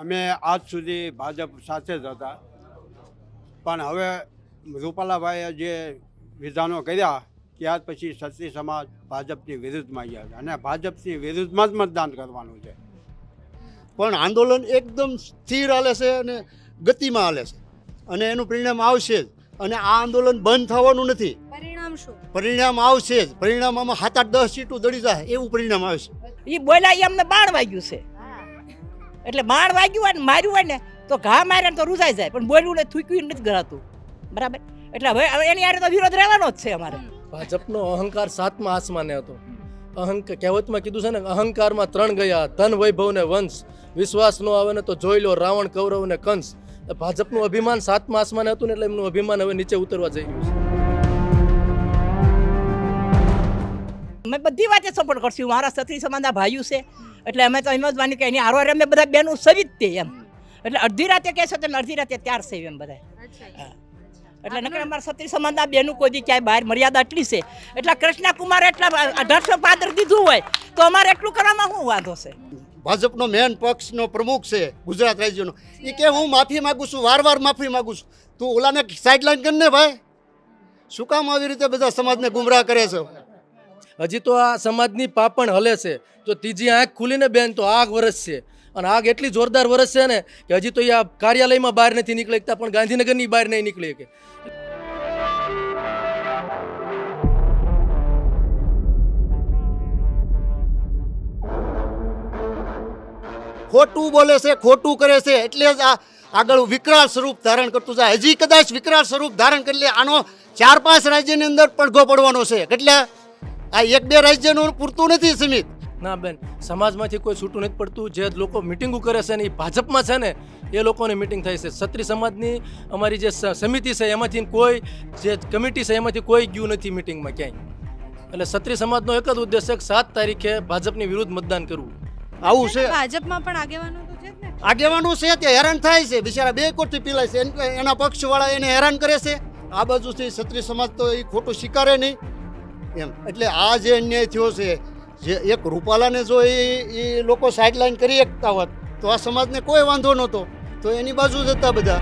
અમે આજ સુધી ભાજપ સાથે જ હતા. પણ હવે રૂપાલાભાઈએ જે વિધાનો કર્યા ત્યાર પછી ક્ષત્રિય સમાજ ભાજપની વિરુદ્ધમાં ગયા છે. અને ભાજપની વિરુદ્ધમાં જ મતદાન કરવાનું છે. પણ આંદોલન એકદમ સ્થિર હાલે છે અને ગતિમાં હાલે છે. અને એનું પરિણામ આવશે જ. અને આ આંદોલન બંધ થવાનું નથી. પરિણામ શું? પરિણામ આવશે જ. પરિણામ આમાં સાત આઠ દસ સીટો દળી જાય એવું પરિણામ આવશે. એ બોલ્યા એ અમને બાણ વાગ્યું છે. એટલે બાણ વાગ્યું હોય ને, માર્યું હોય ને, તો ઘા મારે તો રૂઝાઈ જાય. પણ બોલ્યું ને થૂક્યું નથી ગણાતું. બરાબર? એટલે હવે એની હારે તો વિરોધ રહેવાનો જ છે અમારે. ભાજપનો અહંકાર સાતમા આસમાને હતો. અહંક કહેવતમાં કીધું છે ને અહંકારમાં ત્રણ ગયા, ધન, વૈભવ ને વંશ. વિશ્વાસ નો આવે ને તો જોઈ લો રાવણ, કૌરવ ને કંસ. ભાજપનું અભિમાન સાતમા આસમાને હતું ને એટલે એમનું અભિમાન હવે નીચે ઉતરવા જઈ રહ્યું છે. અમે બધી વાતે સપોર્ટ કરશું. મારા સત્રી સમાજના ભાઈઓ છે. એટલે અમે તો એમ જ માની કે એની આરો અમે બધા બેનું સવી જ તે એમ. એટલે અડધી રાતે કહેશો તો અડધી રાતે ત્યાર છે એમ બધા હા. એટલે નકર અમારા સત્રી સમાજના બેનું કોઈ દી ક્યાંય બહાર મર્યાદા એટલી છે. એટલે કૃષ્ણ કુમારે એટલા અઢારસો પાદર દીધું હોય તો અમારે એટલું કરવામાં શું વાંધો છે? ભાજપનો મેન પક્ષનો પ્રમુખ છે ગુજરાત રાજ્યનો. એ કે હું માફી માગું છું વાર વાર માફી માગું છું. તું ઓલાને સાઈડલાઈન કરીને ભાઈ. શું કામ આવી રીતે બધા સમાજને ગુમરાહ કરે છે? હજી તો આ સમાજની પાપણ હલે છે. જો ત્રીજી આંખ ખુલીને બેન, તો આગ વરસ છે. અને આગ એટલી જોરદાર વરસ છે ને કે હજી તો એ આ કાર્યાલયમાં બહાર નથી નીકળી શકતા પણ ગાંધીનગરની બહાર નહીં નીકળી શકે ખોટું બોલે છે, ખોટું કરે છે, એટલે જ આ આગળ વિકરાળ સ્વરૂપ ધારણ કરતું જાય. હજી કદાચ વિકરાળ સ્વરૂપ ધારણ કરી લે, આનો ચાર પાંચ રાજ્યની અંદર પડઘો પડવાનો છે. એટલે આ એક બે રાજ્યનું પૂરતું નથી સીમિત. ના બેન સમાજમાંથી કોઈ છૂટું નથી પડતું. જે લોકો મિટિંગો કરે છે ને એ ભાજપમાં છે ને એ લોકોની મિટિંગ થાય છે. ક્ષત્રિય સમાજની અમારી જે સ- સમિતિ છે એમાંથી કોઈ જે કમિટી છે એમાંથી કોઈ ગયું નથી મિટિંગમાં ક્યાંય. એટલે ક્ષત્રિય સમાજનો એક જ ઉદ્દેશ છે કે સાત તારીખે ભાજપની વિરુદ્ધ મતદાન કરવું. આવું છે. ભાજપમાં પણ આગેવાનો આગેવાનો છે આગેવાનું છે તે હેરાન થાય છે. બિચારા બે કોટથી પીલાય છે. એન- એના પક્ષવાળા એને હેરાન કરે છે. આ બાજુથી ક્ષત્રિય સમાજ તો એ ખોટું સ્વીકારે નહીં. એમ. એટલે આ જે અન્યાય થયો છે, જે એક રૂપાલાને જો એ એ લોકો સાઇડલાઇન કરી શકતા હોત, તો આ સમાજને કોઈ વાંધો નહોતો. તો એની બાજુ જ હતા બધા.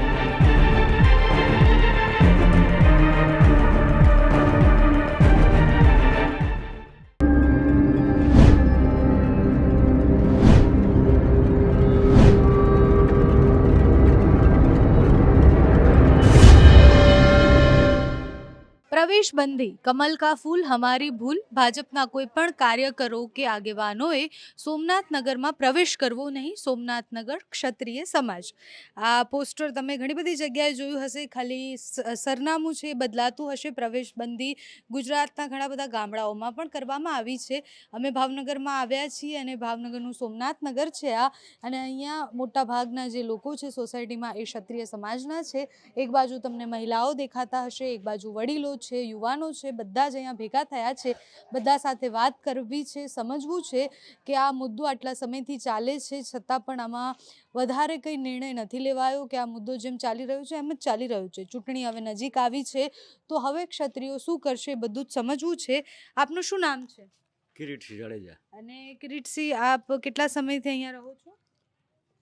પ્રવેશ બંધી કમલ કા ફૂલ, હમારી ભૂલ, ભાજપના કોઈ પણ કાર્યકરો કે આગેવાનોએ સોમનાથ નગરમાં પ્રવેશ કરવો નહીં સોમનાથ નગર ક્ષત્રિય સમાજ. આ પોસ્ટર તમે ઘણી બધી જગ્યાએ જોયું હશે, ખાલી સરનામું છે, બદલાતું હશે પ્રવેશ બંધી ગુજરાતના ઘણા બધા ગામડાઓમાં પણ કરવામાં આવી છે. અમે ભાવનગરમાં આવ્યા છીએ અને ભાવનગરનું સોમનાથ નગર છે આ. અને અહીંયા મોટા ભાગના જે લોકો છે, સોસાયટીમાં એ ક્ષત્રિય સમાજના છે. એક બાજુ તમને મહિલાઓ દેખાતા હશે, એક બાજુ વડીલો છે. યુવાનો છે બધા જ અહીંયા ભેગા થયા છે બધા સાથે વાત કરવી છે સમજવું છે કે આ મુદ્દો આટલા સમયથી ચાલે છે છતાં પણ આમાં વધારે કંઈ નિર્ણય નથી લેવાયો કે આ મુદ્દો જેમ ચાલી રહ્યો છે એમ જ ચાલી રહ્યો છે. ચૂંટણી હવે નજીક આવી છે તો હવે ક્ષત્રિયો શું કરશે બધું જ સમજવું છે. આપનું શું નામ છે? કિરીટસિંહ જાડેજા. અને કિરીટસિંહ આપ કેટલા સમયથી અહીંયા રહો છો?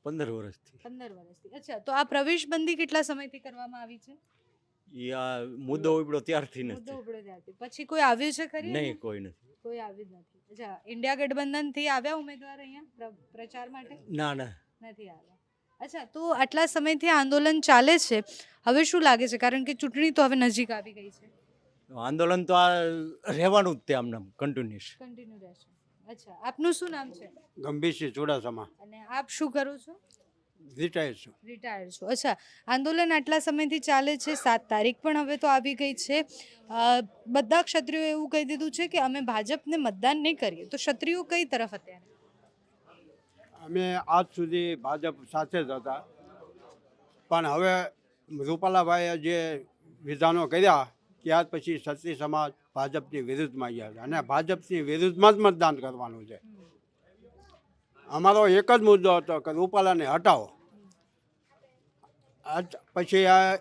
પંદર વર્ષથી. પંદર વર્ષથી. અચ્છા તો આ પ્રવેશબંધી કેટલા સમયથી કરવામાં આવી છે? આ મુદ્દો ઉપડ્યો ત્યારથી મુદ્દો નથી. ત્યારથી. પછી કોઈ આવ્યું છે ખરી નહીં કોઈ નથી. કોઈ આવ્યું જ નથી. અચ્છા ઇન્ડિયા ગઠબંધનથી આવ્યા ઉમેદવાર અહીંયા પ્રચાર માટે? ના ના. નથી આવ્યા. અચ્છા તો આટલા સમયથી આંદોલન ચાલે છે. હવે શું લાગે છે? કારણ કે ચૂંટણી તો હવે નજીક આવી ગઈ છે. આંદોલન તો આ રહેવાનું જ તે આમને કન્ટિન્યુઅસ કન્ટિન્યુ રહેશે. અચ્છા આપનું શું નામ છે? ગંભીરસિંહ ચુડાસમા. અને આપ શું કરો છો? રિટાયર છું. રિટાયર્ડ છું. અચ્છા આંદોલન આટલા સમયથી ચાલે છે? સાત તારીખ પણ હવે તો આવી ગઈ છે. બધા ક્ષત્રિયો એવું કહી દીધું છે કે અમે ભાજપને મતદાન નહીં કરીએ. તો ક્ષત્રિયો કઈ તરફ અત્યારે? અમે આજ સુધી ભાજપ સાથે જ હતા. પણ હવે રૂપાલાભાઈએ જે વિધાનો કર્યા ત્યાર પછી ક્ષત્રિય સમાજ ભાજપની વિરુદ્ધમાં ગયા છે. અને ભાજપની વિરુદ્ધમાં જ મતદાન કરવાનું છે. અમારો એક જ મુદ્દો હતો કે રૂપાલાને હટાવો. આજ પછી આ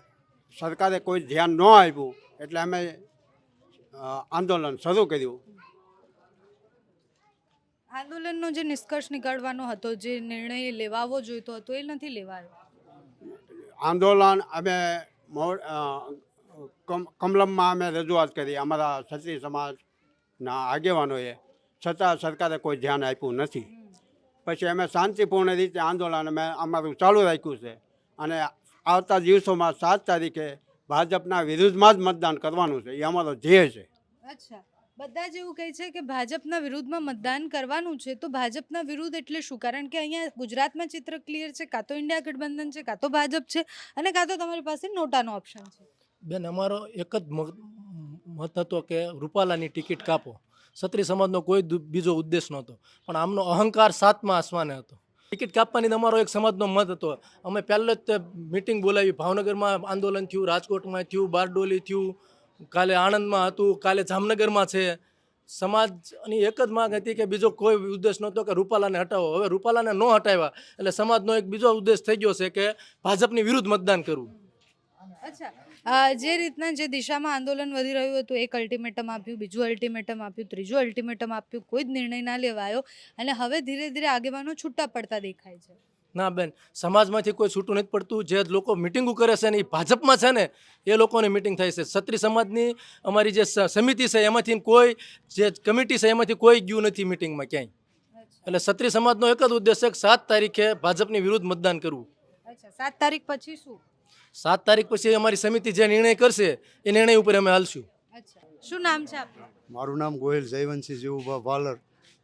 સરકારે કોઈ ધ્યાન ન આપ્યું એટલે અમે આંદોલન શરૂ કર્યું. આંદોલનનો જે નિષ્કર્ષ નીકળવાનો હતો જે નિર્ણય લેવાવો જોઈતો હતો એ નથી લેવાયો? આંદોલન અમે કમલમમાં અમે રજૂઆત કરી. અમારા ક્ષત્રિય સમાજના આગેવાનોએ છતાં સરકારે કોઈ ધ્યાન આપ્યું નથી. પછી અમે શાંતિપૂર્ણ રીતે આંદોલન અમે અમારું ચાલુ રાખ્યું છે. અને આવતા દિવસોમાં સાત તારીખે ભાજપના વિરુદ્ધમાં જ મતદાન કરવાનું છે. એ અમારો ધ્યેય છે. અચ્છા. બધા જ એવું કહે છે કે ભાજપના વિરુદ્ધમાં મતદાન કરવાનું છે તો ભાજપના વિરુદ્ધ એટલે શું? કારણ કે અહીંયા ગુજરાતમાં ચિત્ર ક્લિયર છે કાં તો ઇન્ડિયા ગઠબંધન છે કાં તો ભાજપ છે અને કાં તો તમારી પાસે નોટાનો ઓપ્શન છે. બેન અમારો એક જ મત- મત હતો કે રૂપાલાની ટિકિટ કાપો. ક્ષત્રિય સમાજનો કોઈ બીજો ઉદ્દેશ નહોતો. પણ આમનો અહંકાર સાતમા આસમાને હતો. ટિકિટ કાપવાની અમારો એક સમાજનો મત હતો. અમે પહેલાં જ મિટિંગ બોલાવી. ભાવનગરમાં આંદોલન થયું, રાજકોટમાં થયું, બારડોલી થયું, કાલે આણંદમાં હતું, કાલે જામનગરમાં છે. સમાજની એક જ માંગ હતી કે બીજો કોઈ ઉદ્દેશ નહોતો કે રૂપાલાને હટાવો. હવે રૂપાલાને ન હટાવ્યા એટલે સમાજનો એક બીજો ઉદ્દેશ થઈ ગયો છે કે ભાજપની વિરુદ્ધ મતદાન કરવું. અચ્છા. જે રીતના જે દિશામાં આંદોલન વધી રહ્યું હતું એક અલ્ટિમેટમ આપ્યું બીજું અલ્ટિમેટમ આપ્યું ત્રીજું અલ્ટિમેટમ આપ્યું કોઈ જ નિર્ણય ના લેવાયો અને હવે ધીરે ધીરે આગેવાનો છૂટા પડતા દેખાય છે. ના બેન સમાજમાંથી કોઈ છૂટું નથી પડતું. જે લોકો મિટિંગો કરે છે ને એ ભાજપમાં છે ને એ લોકોની મિટિંગ થાય છે. ક્ષત્રિય સમાજની અમારી જે સમિતિ છે એમાંથી કોઈ જે કમિટી છે એમાંથી કોઈ ગયું નથી મિટિંગમાં ક્યાંય. એટલે ક્ષત્રિય સમાજનો એક જ ઉદ્દેશ છે સાત તારીખે ભાજપની વિરુદ્ધ મતદાન કરવું. અચ્છા સાત તારીખ પછી શું? સાત તારીખ પછી અમારી સમિતિ જે નિર્ણય કરશે એ નિર્ણય ઉપર અમે હાલશું. શું નામ છે આપનું? મારું નામ ગોહિલ જયવંતસિંહ જીવુભા ભાલર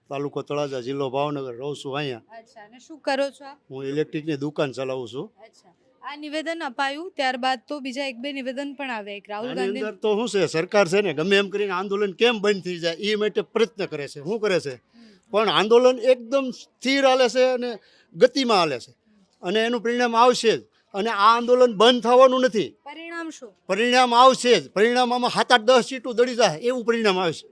તાલુકો તળાજા જિલ્લો ભાવનગર. રહું છું અહીંયા. અચ્છા. અને શું કરો છો આપ? હું ઇલેક્ટ્રિકની દુકાન ચલાવું છું. અચ્છા. આ નિવેદન અપાયું ત્યારબાદ તો બીજા એક બે નિવેદન પણ આવે એક રાહુલ ગાંધી અંદર તો શું છે સરકાર છે ને ગમે એમ કરીને આંદોલન કેમ બંધ થઈ જાય એ માટે પ્રયત્ન કરે છે. શું કરે છે? પણ આંદોલન એકદમ સ્થિર હાલે છે અને ગતિમાં હાલે છે. અને એનું પરિણામ આવશે જ. અને આ આંદોલન બંધ થવાનું નથી. પરિણામ શું? પરિણામ આવશે જ. પરિણામ આમાં સાત આઠ દસ સીટો દળી જાય એવું પરિણામ આવશે.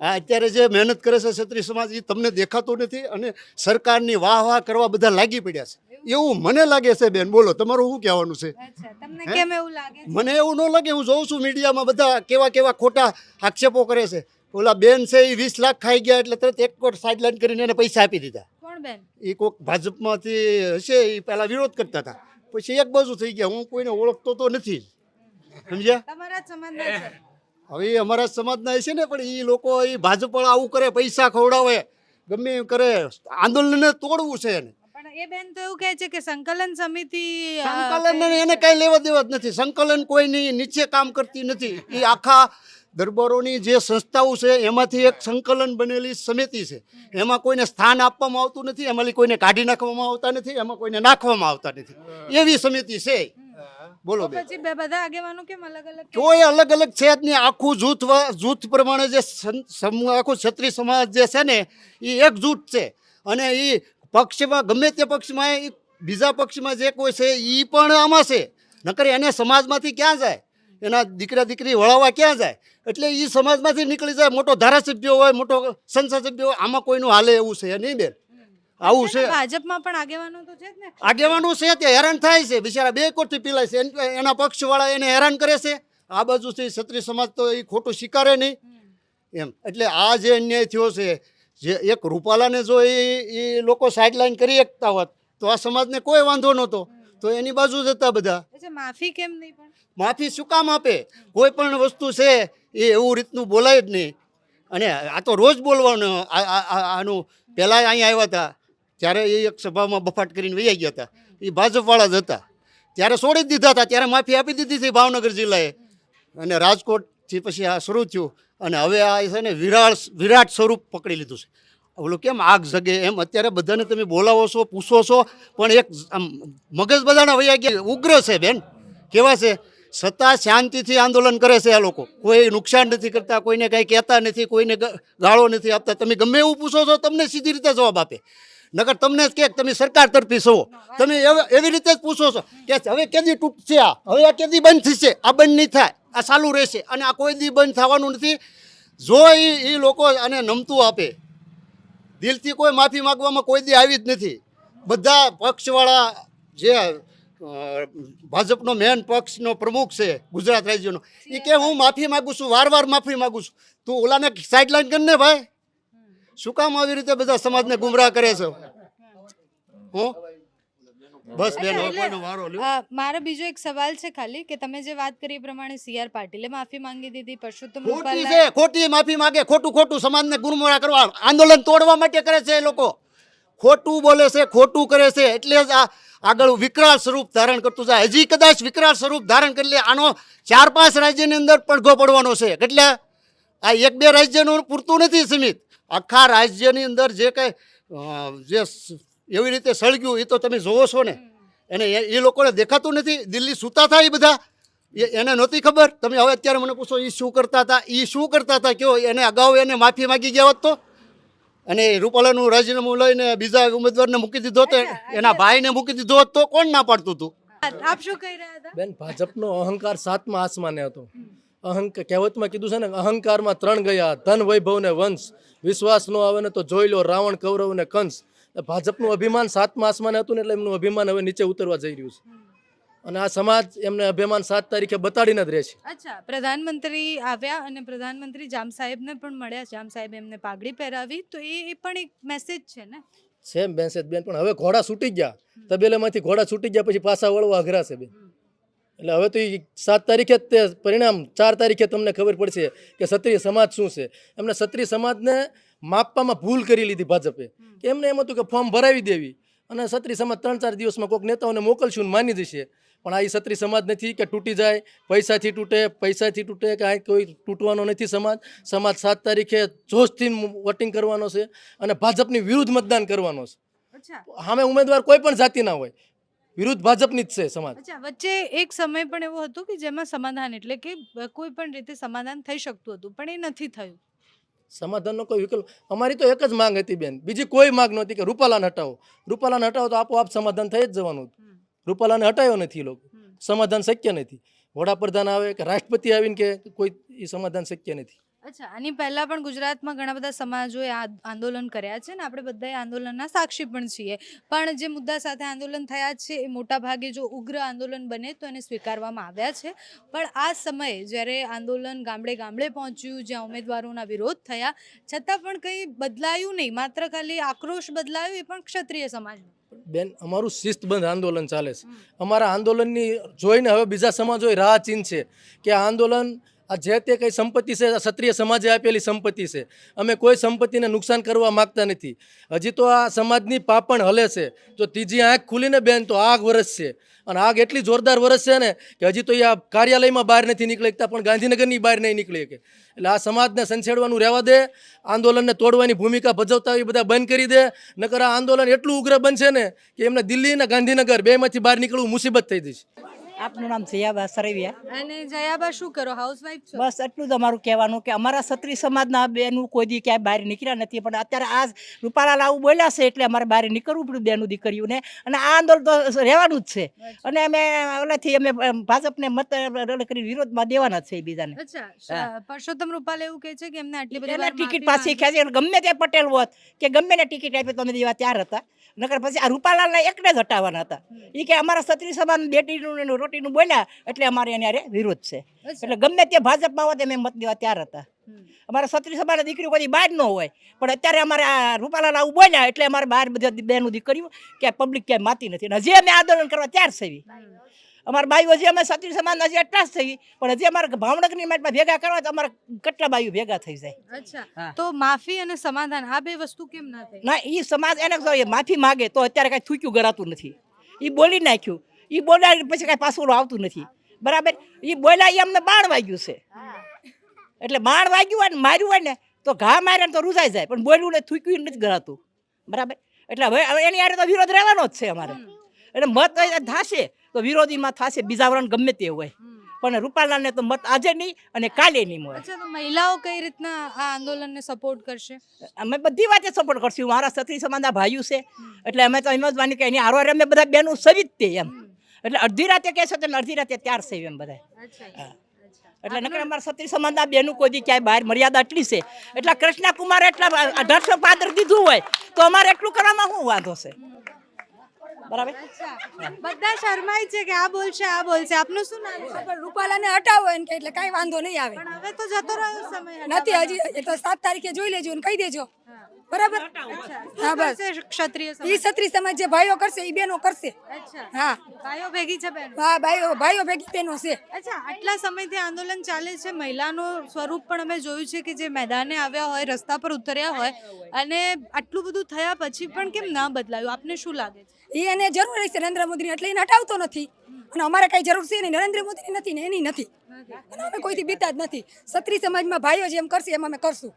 આ અત્યારે જે મહેનત કરે છે ક્ષત્રિય સમાજ એ તમને દેખાતું નથી અને સરકારની વાહ વાહ કરવા બધા લાગી પડ્યા છે. એવું? મને લાગે છે બેન બોલો તમારું શું કહેવાનું છે? મને એવું ન લાગે હું જોઉં છું મીડિયામાં બધા કેવા કેવા ખોટા આક્ષેપો કરે છે. ઓલા બેન છે એ વીસ લાખ ખાઈ ગયા એટલે તરત એક કોટ સાઇડલાઇન કરીને એને પૈસા આપી દીધા. એ કોઈક ભાજપમાંથી હશે એ પહેલાં વિરોધ કરતા હતા. પછી એક બાજુ થઈ ગયા. હું કોઈને ઓળખતો તો નથી. સમજ્યા? હવે અમારા સમાજના છે ને પણ એ લોકો એ ભાજપ વાળા આવું કરે પૈસા ખવડાવે ગમે એમ કરે. આંદોલનને તોડવું છે એને. એ બેન તો એવું કહે છે કે સંકલન સમિતિ સંકલન એને કઈ લેવા દેવા જ નથી. સંકલન કોઈની નીચે કામ કરતી નથી. એ આખા દરબારોની જે સંસ્થાઓ છે એમાંથી એક સંકલન બનેલી સમિતિ છે. એમાં કોઈને સ્થાન આપવામાં આવતું નથી એમાંથી કોઈને કાઢી નાખવામાં આવતા નથી એમાં કોઈને નાખવામાં આવતા નથી. એવી સમિતિ છે. બોલો પછી બે બધા આગેવાનો કેમ અલગ અલગ કોઈ અલગ અલગ છે જ નહીં આખું જૂથ જૂથ પ્રમાણે જે સમૂહ આખું ક્ષત્રિય સમાજ જે છે ને એ એક જૂથ છે. અને એ પક્ષમાં ગમે તે પક્ષમાં એ બીજા પક્ષમાં જે કોઈ છે એ પણ આમાં છે. નકર એને સમાજમાંથી ક્યાં જાય? એના દીકરા દીકરી વળાવવા ક્યાં જાય? એટલે એ સમાજમાંથી નીકળી જાય મોટો ધારાસભ્ય હોય મોટો સંસદ સભ્ય હોય આમાં કોઈનું હાલે એવું છે નહીં બેન? આવું છે. ભાજપમાં પણ આગેવાનો તો છે જ ને. આગેવાનું છે તે હેરાન થાય છે. બિચારા બે કોટથી પીલાય છે. એના પક્ષવાળા એને હેરાન કરે છે. આ બાજુથી ક્ષત્રિય સમાજ તો એ ખોટું સ્વીકારે નહીં. એમ એટલે આ જે અન્યાય થયો છે જે એક રૂપાલાને જો એ એ લોકો સાઇડલાઇન કરી શકતા હોત તો આ સમાજને કોઈ વાંધો નહોતો. તો એની બાજુ જ હતા બધા માફી કેમ નહીં પણ? માફી શું કામ આપે? કોઈ પણ વસ્તુ છે, એ એવું રીતનું બોલાય જ નહીં. અને આ તો રોજ બોલવાનું આનું પહેલાં અહીંયા આવ્યા હતા ત્યારે એ એક સભામાં બફાટ કરીને વૈયા ગયા હતા. એ ભાજપવાળા જ હતા. ત્યારે છોડી દીધા હતા, ત્યારે માફી આપી દીધી હતી ભાવનગર જિલ્લાએ. અને રાજકોટથી પછી આ શરૂ થયું. અને હવે આ છે ને વિરાળ, વિરાટ સ્વરૂપ પકડી લીધું છે. ઓલું કેમ આગ જગે? એમ અત્યારે બધાને તમે બોલાવો છો, પૂછો છો, પણ એક આમ મગજ બધાના વૈયા ગયા. ઉગ્ર છે બેન. કેવા છે? છતાં શાંતિથી આંદોલન કરે છે આ લોકો. કોઈ નુકસાન નથી કરતા, કોઈને કંઈ કહેતા નથી, કોઈને ગાળો નથી આપતા. તમે ગમે એવું પૂછો છો, તમને સીધી રીતે જવાબ આપે. નકર તમને જ કે તમે સરકાર તરફી છો. તમે એવ- રીતે જ પૂછો છો કે હવે કેદી તૂટશે આ? હવે આ કેદી બંધ થશે? આ બંધ નહીં થાય. આ ચાલુ રહેશે. અને આ કોઈ દી બંધ થવાનું નથી. જો એ લોકો આને નમતું આપે, દિલથી કોઈ માફી માગવામાં કોઈ દી આવી જ નથી. બધા પક્ષવાળા જે ભાજપનો મેન પક્ષનો પ્રમુખ છે ગુજરાત રાજ્યનો. એ કે હું માફી માગું છું વાર વાર માફી માગું છું. તું ઓલાને સાઇડલાઇન ને ભાઈ. શું કામ આવી રીતે બધા સમાજને ગુમરાહ કરે છે? હું? બસ બેન કોઈનો વારો લ્યો. મારો બીજો એક સવાલ છે ખાલી કે તમે જે વાત કરી એ પ્રમાણે સીઆર પાટીલે માફી માંગી દીધી પરસોત્તમ ખોટી છે ખોટી માફી માંગે ખોટું ખોટું સમાજને ગુમરાહ કરવા આંદોલન તોડવા માટે કરે છે એ લોકો. ખોટું બોલે છે ખોટું કરે છે એટલે જ આ આગળ વિકરાળ સ્વરૂપ ધારણ કરતું જાય હજી કદાચ વિકરાળ સ્વરૂપ ધારણ કરી લે. આનો ચાર પાંચ રાજ્યની અંદર પડઘો પડવાનો છે. એટલે આ એક બે રાજ્યનું પૂરતું નથી સીમિત. આખા રાજ્યની અંદર જે કંઈ જે એવી રીતે સળગ્યું, એ તો તમે જોવો છો ને. એને એ- લોકોને દેખાતું નથી. દિલ્હી સૂતા થાય બધા. એને નહોતી ખબર. તમે હવે અત્યારે મને પૂછો એ શું કરતા હતા? એ શું કરતા હતા? કયો? એને અગાઉ એને માફી માગી ગયા હોત તો? અને રૂપાલાનું રાજીનામું લઈને બીજા ઉમેદવારને મૂકી દીધો તો એના ભાઈને મૂકી દીધો તો કોણ ના પાડતું હતું આપ શું કહી રહ્યા હતા? બેન ભાજપનો અહંકાર સાતમા આસમાને હતો. અહંકાર કહેવતમાં કીધું છે ને અહંકારમાં ત્રણ ગયા ધન વૈભવ ને વંશ. વિશ્વાસ નો આવે ને તો જોઈ લો રાવણ કૌરવ ને કંસ. ભાજપનું અભિમાન સાતમા આસમાને હતું ને એટલે એમનું અભિમાન હવે નીચે ઉતરવા જઈ રહ્યું છે. અને આ સમાજ એમને અભિમાન સાત તારીખે બતાડીને જ રહે છે. અચ્છા પ્રધાનમંત્રી આવ્યા અને પ્રધાનમંત્રી જામ સાહેબને પણ મળ્યા. જામ સાહેબ એમને પાઘડી પહેરાવી. તો એ એ પણ એક મેસેજ છે ને? સેમ મેસેજ બેન પણ હવે ઘોડા છૂટી ગયા. તબેલામાંથી ઘોડા છૂટી ગયા પછી પાછા વળવા અઘરા છે બેન. એટલે હવે તો એ સાત તારીખે જ તે પરિણામ ચાર તારીખે તમને ખબર પડશે કે ક્ષત્રિય સમાજ શું છે. એમને ક્ષત્રિય સમાજને માપવામાં ભૂલ કરી લીધી ભાજપે. કે એમને એમ હતું કે ફોર્મ ભરાવી દેવી. અને ક્ષત્રિય સમાજ ત્રણ ચાર દિવસમાં કોઈક નેતાઓને મોકલશું માની જશે. પણ આ ક્ષત્રિય સમાજ નથી કે તૂટી જાય પૈસાથી તૂટે પૈસાથી તૂટે કાંઈ કોઈ તૂટવાનો નથી સમાજ. સમાજ સાત તારીખે જોશથી વોટિંગ કરવાનો છે અને ભાજપની વિરુદ્ધ મતદાન કરવાનો છે. સામે ઉમેદવાર કોઈ પણ જાતિના હોય વિરુદ્ધ ભાજપની જ છે સમાજ. વચ્ચે એક સમય પણ એવો હતો કે જેમાં સમાધાન એટલે કે કોઈ પણ રીતે સમાધાન થઈ શકતું હતું પણ એ નથી થયું. સમાધાનનો કોઈ વિકલ્પ અમારી તો એક જ માંગ હતી બેન. બીજી કોઈ માંગ નહોતી કે રૂપાલાન હટાવો. રૂપાલાન હટાવો તો આપોઆપ સમાધાન થઈ જ જવાનું હતું. રૂપાલાને હટાયો નથી એ લોકો. સમાધાન શક્ય નથી. વડાપ્રધાન આવે કે રાષ્ટ્રપતિ આવીને કે કોઈ એ સમાધાન શક્ય નથી. અચ્છા આની પહેલા પણ ગુજરાતમાં ઘણા બધા સમાજોએ આ આંદોલન કર્યા છે ને? આપણે બધા આંદોલનના સાક્ષી પણ છીએ. પણ જે મુદ્દા સાથે આંદોલન થયા છે એ મોટા ભાગે જો ઉગ્ર આંદોલન બને તો એને સ્વીકારવામાં આવ્યા છે. પણ આ સમયે જ્યારે આંદોલન ગામડે ગામડે પહોંચ્યું જ્યાં ઉમેદવારોના વિરોધ થયા છતાં પણ કંઈ બદલાયું નહીં. માત્ર ખાલી આક્રોશ બદલાયો એ પણ ક્ષત્રિય સમાજ બેન અમારું શિસ્તબંધ આંદોલન ચાલે છે. અમારા આંદોલનની જોઈને હવે બીજા સમાજોએ રાહ ચીન છે કે આંદોલન આ જે તે કંઈ સંપત્તિ છે ક્ષત્રિય સમાજે આપેલી સંપત્તિ છે. અમે કોઈ સંપત્તિને નુકસાન કરવા માગતા નથી. હજી તો આ સમાજની પાપણ હલે છે. જો ત્રીજી આંખ ખુલીને બેન, તો આગ વરસ છે. અને આગ એટલી જોરદાર વરસશે ને કે હજી તો એ આ કાર્યાલયમાં બહાર નથી નીકળી શકતા પણ ગાંધીનગરની બહાર નહીં નીકળી શકે એટલે આ સમાજને સંછેડવાનું રહેવા દે, આંદોલનને તોડવાની ભૂમિકા ભજવતા એ બધા બંધ કરી દે. નકર આ આંદોલન એટલું ઉગ્ર બનશે ને કે એમને દિલ્હી અને ગાંધીનગર બેમાંથી બહાર નીકળવું મુસીબત થઈ જશે. આપનું નામ જયાબા સરૈયા. અને જયાબા શું કરો? હાઉસવાઈફ છો? બસ એટલું જ અમારું કહેવાનું કે અમારા ક્ષત્રિય સમાજના બેનું કોઈ દી ક્યાંય બહાર નીકળ્યા નથી પણ અત્યારે આ રૂપાલાલ આવું બોલ્યા છે એટલે અમારે બહાર નીકળવું પડ્યું બેનું દીકરીઓને અને આ આંદોલન તો રહેવાનું જ છે. અને અમે ઓલાથી અમે ભાજપને મત કરી વિરોધમાં દેવાના છે બીજાને. અચ્છા પરસોત્તમ રૂપાલ એવું કહે છે કે એમને આટલી બધી ટિકિટ પાછી ખેંચી ગમે તે પટેલ હોત કે ગમે ને ટિકિટ આપી તો અમે દેવા ત્યાર હતા. નકર પછી આ રૂપાલાલના એકને જ હટાવવાના હતા. એ કે અમારા ક્ષત્રિય સમાન બેટીનું રોટીનું બોલ્યા એટલે અમારે એને અરે વિરોધ છે. એટલે ગમે તે ભાજપમાં હોત અમે મત દેવા ત્યાર હતા. અમારા ક્ષત્રિય સમાજની દીકરીઓ કોઈ બહાર ન હોય પણ અત્યારે અમારે આ રૂપાલાલ આવું બોલ્યા એટલે અમારે બહાર બધા બહેનું દીકરીઓ કે પબ્લિક ક્યાંય માતી નથી. અને હજી અમે આંદોલન કરવા ત્યાર છે અમારા બાઈઓ હજી અમે સતી સમાજના હજી એટલા જ થઈ પણ હજી અમારે ભાવનગરની માટમાં ભેગા કરવા તો અમારા કેટલા બાઈઓ ભેગા થઈ જાય. અચ્છા. તો માફી અને સમાધાન આ બે વસ્તુ કેમ ના થઈ? ના એ સમાજ એને કહો માફી માગે તો અત્યારે કાંઈ થૂક્યું ગરાતું નથી. એ બોલી નાખ્યું. એ બોલાય પછી કાંઈ પાછું આવતું નથી. બરાબર? એ બોલ્યા એ અમને બાણ વાગ્યું છે. એટલે બાણ વાગ્યું હોય ને માર્યું હોય ને તો ઘા માર્યા ને તો રૂજાઈ જાય પણ બોલ્યું ને થૂક્યું નથી ગરાતું બરાબર? એટલે હવે એની હારે તો વિરોધ રહેવાનો જ છે અમારે. એટલે મત થશે તો વિરોધીમાં થશે બીજા વરણ ગમે તે હોય. પણ રૂપાલાલને તો મત આજે નહીં અને કાલે નહીં મળે. અચ્છા તો મહિલાઓ કઈ રીતના આ આંદોલનને સપોર્ટ કરશે? અમે બધી વાતે સપોર્ટ કરશું. મારા ક્ષત્રિય સમાજના ભાઈઓ છે. એટલે અમે તો એમ જ માની કે એની હારવાર અમે બધા બેનું સવી જ તે એમ. એટલે અડધી રાતે કહેશો તો અડધી રાતે ત્યાર છે એમ બધા. એટલે નકર અમારા ક્ષત્રિય સમાજના બેનું કોઈ ક્યાંય બહાર મર્યાદા એટલી છે. એટલે કૃષ્ણ કુમાર એટલા અઢારસો પાદર દીધું હોય તો અમારે એટલું કરવામાં શું વાંધો છે? બરાબર? બધા શરમાય છે કે આ બોલશે આ બોલશે. આપનું શું નામ છે? પણ રૂપાલાને હટાવો એમ કે એટલે કાંઈ વાંધો નહીં આવે. પણ હવે તો જતો રહ્યો સમય નથી હજી એ તો સાત તારીખે જોઈ લેજો અને કહી દેજો. બરાબર? હા બસ. ક્ષત્રિય ઈ ક્ષત્રિય સમાજ જે ભાઈઓ કરશે એ બેનો કરશે. અચ્છા. હા. ભાઈઓ ભેગી છે બેન? હા ભાઈઓ ભાઈઓ ભેગી બેનો છે. અચ્છા આટલા સમયથી આંદોલન ચાલે છે. મહિલાનું સ્વરૂપ પણ અમે જોયું છે કે જે મેદાને આવ્યા હોય રસ્તા પર ઉતર્યા હોય અને આટલું બધું થયા પછી પણ કેમ ના બદલાયું? આપને શું લાગે છે? એ એને જરૂર છે નરેન્દ્ર મોદીની એટલે એને હટાવતો નથી. અને અમારે કઈ જરૂર છે નહીં. નરેન્દ્ર મોદીની નથી ને એની નથી. અને અમે કોઈથી બીતા જ નથી. ક્ષત્રિય સમાજમાં ભાઈઓ જેમ કરશે એમ અમે કરશું.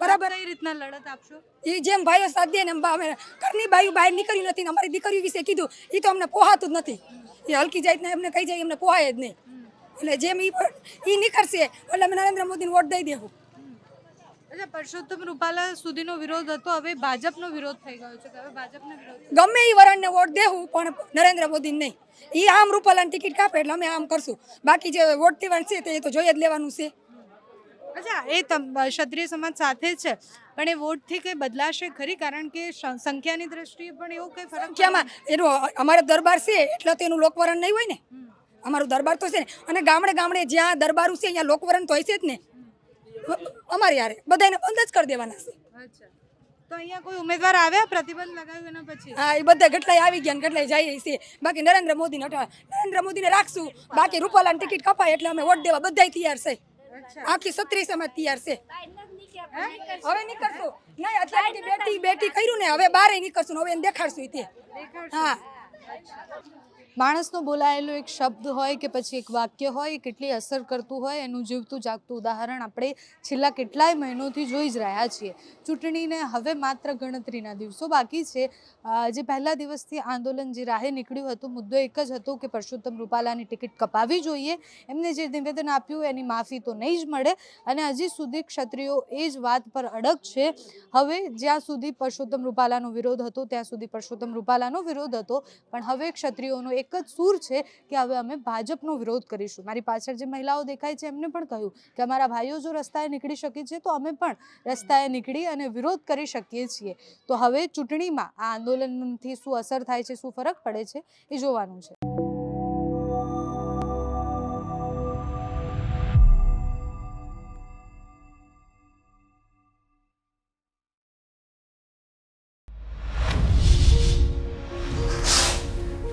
બરાબર? એ રીતના લડત આપશો? એ જેમ ભાઈઓ સાથ દે ને એમ અમે ઘરની બાયું બહાર નીકળ્યું નથી ને અમારી દીકરીઓ વિશે કીધું એ તો અમને પોહાતું જ નથી. એ હલકી જાય ને એમને કહી જાય એમને પોહાય જ નહીં. એટલે જેમ એ નીકળશે એટલે અમે નરેન્દ્ર મોદીને વોટ દઈ દેવું. અચ્છા પરસોત્તમ રૂપાલા સુધીનો વિરોધ હતો. હવે ભાજપનો વિરોધ થઈ ગયો છે. હવે ભાજપનો વિરોધ ગમે એ વરણને વોટ દેવું પણ નરેન્દ્ર મોદી નહીં. એ આમ રૂપાલાની ટિકિટ કાપે એટલે અમે આમ કરશું. બાકી જે વોટ દેવાનું છે તે તો જોઈ જ લેવાનું છે. અચ્છા એ તમ ક્ષત્રિય સમાજ સાથે છે. પણ એ વોટથી કંઈ બદલાશે ખરી? કારણ કે સંખ્યાની દ્રષ્ટિએ પણ એવો કંઈ ફરક સંખ્યામાં એનું અમારો દરબાર છે એટલે તો એનું લોકવરણ નહીં હોય ને? અમારું દરબાર તો છે ને. અને ગામડે ગામડે જ્યાં દરબારું છે ત્યાં લોકવરણ તો હશે જ ને? અમારી યારે. બધાને બંધ જ કરી દેવાના છે. અચ્છા. તો અહીંયા કોઈ ઉમેદવાર આવ્યા? પ્રતિબંધ લગાવ્યું એના પછી? હા એ બધા કેટલાય આવી ગયા ને કેટલાય જાય છે બાકી નરેન્દ્ર મોદીને હટાવ નરેન્દ્ર મોદીને રાખશું. બાકી રૂપાલાની ટિકિટ કપાય એટલે અમે વોટ દેવા બધાય તૈયાર છે. આખી સત્રીસ સમાજ તૈયાર છે. હવે નીકળશું. નહીં અત્યારે બેટી બેટી કર્યું ને હવે બારે નીકળશું હવે એને દેખાડશું તે. હા. માણસનો બોલાયેલો એક શબ્દ હોય કે પછી એક વાક્ય હોય, એ કેટલી અસર કરતું હોય, એનું જીવતું જાગતું ઉદાહરણ આપણે છેલ્લા કેટલાય મહિનોથી જોઈ જ રહ્યા છીએ. ચૂંટણીને હવે માત્ર ગણતરીના દિવસો બાકી છે. જે પહેલા દિવસથી આંદોલન જે રાહે નીકળ્યું હતું, મુદ્દો એક જ હતો કે પરસોત્તમ રૂપાલાની ટિકિટ કપાવવી જોઈએ. એમને જે નિવેદન આપ્યું, એની માફી તો નહીં જ મળે અને હજી સુધી ક્ષત્રિયો એ જ વાત પર અડગ છે. હવે જ્યાં સુધી પરસોત્તમ રૂપાલાનો વિરોધ હતો, ત્યાં સુધી પરસોત્તમ રૂપાલાનો વિરોધ હતો. પણ હવે ક્ષત્રિયોનો એક જ સૂર છે કે હવે અમે ભાજપનો વિરોધ કરીશું. મારી પાછળ જે મહિલાઓ દેખાય છે, એમને પણ કહ્યું કે અમારા ભાઈઓ જો રસ્તાએ નીકળી શકે છે, તો અમે પણ રસ્તાએ નીકળી અને વિરોધ કરી શકીએ છીએ. તો હવે ચૂંટણીમાં આ આંદોલનથી શું અસર થાય છે, શું ફરક પડે છે, એ જોવાનું છે.